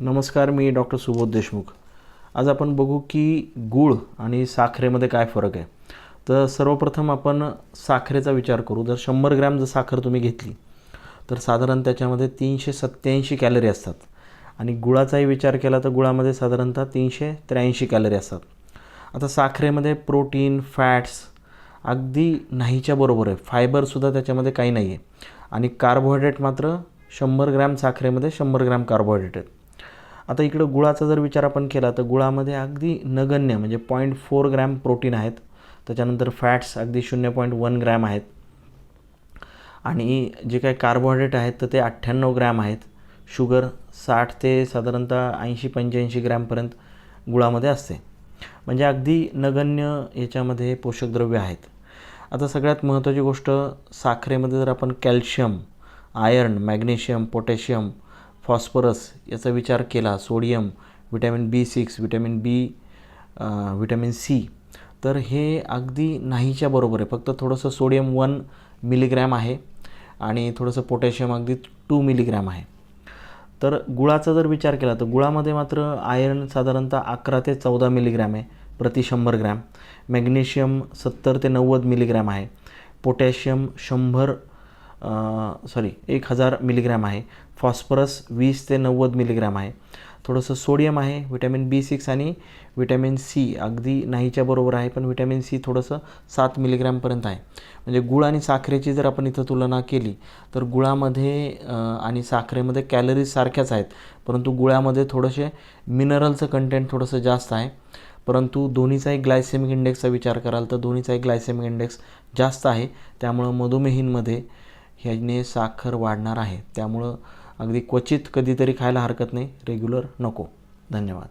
नमस्कार मी डॉक्टर सुबोध देशमुख. आज आपण बघू की गूळ आणि साखरेमध्ये काय फरक आहे. तर सर्वप्रथम आपण साखरेचा विचार करू. जर शंभर ग्रॅम जर साखर तुम्ही घेतली तर साधारण त्याच्यामध्ये तीनशे सत्त्याऐंशी कॅलरी असतात. आणि गुळाचाही विचार केला तर गुळामध्ये साधारणतः तीनशे त्र्याऐंशी कॅलरी असतात. आता साखरेमध्ये प्रोटीन फॅट्स अगदी नाहीच्या बरोबर आहे. फायबरसुद्धा त्याच्यामध्ये काही नाही आहे आणि कार्बोहायड्रेट मात्र शंभर ग्रॅम साखरेमध्ये शंभर ग्रॅम कार्बोहायड्रेट आहेत. आता इकडं गुळाचा जर विचार आपण केला तर गुळामध्ये अगदी नगण्य म्हणजे पॉईंट फोर ग्रॅम प्रोटीन आहेत. त्याच्यानंतर फॅट्स अगदी शून्य पॉईंट वन ग्रॅम आहेत. आणि जे काही कार्बोहायड्रेट आहेत तर ते अठ्ठ्याण्णव ग्रॅम आहेत. शुगर साठ ते साधारणतः ऐंशी पंच्याऐंशी ग्रॅमपर्यंत गुळामध्ये असते. म्हणजे अगदी नगण्य याच्यामध्ये पोषक द्रव्य आहेत. आता सगळ्यात महत्त्वाची गोष्ट साखरेमध्ये जर आपण calcium iron magnesium potassium phosphorus याचा विचार केला sodium vitamin B six vitamin B vitamin C. तर हे अगदी नाहीच्या बरोबर आहे. फक्त थोडंसं सोडियम वन मिलीग्रॅम आहे आणि थोडंसं पोटॅशियम अगदी टू मिलीग्रॅम आहे. तर गुळाचा जर विचार केला तर गुळामध्ये मात्र आयर्न साधारणतः अकरा ते चौदा मिलीग्रॅम आहे प्रति शंभर ग्रॅम. मॅग्नेशियम सत्तर ते नव्वद मिलीग्रॅम आहे. पोटॅशियम शंभर सॉरी एक हजार मिलीग्रॅम आहे. फॉस्फरस वीस ते नव्वद मिलीग्रॅम आहे. थोडंसं सोडियम आहे व्हिटॅमिन बी सिक्स आणि व्हिटॅमिन सी अगदी नाहीच्या बरोबर आहे पण विटॅमिन सी थोडंसं सात मिलीग्रॅमपर्यंत आहे. म्हणजे गुळ आणि साखरेची जर आपण इथं तुलना केली तर गुळामध्ये आणि साखरेमध्ये कॅलरीज सारख्याच आहेत. परंतु गुळामध्ये थोडंसे मिनरलचं कंटेंट थोडंसं जास्त आहे. परंतु दोन्हीचाही ग्लायसेमिक इंडेक्सचा विचार कराल तर दोन्हीचाही ग्लायसेमिक इंडेक्स जास्त आहे. त्यामुळं मधुमेहींमध्ये ह्याने साखर वाढणार आहे. त्यामुळं अगदी क्वचित कधीतरी खायला हरकत नाही. रेग्युलर नको. धन्यवाद.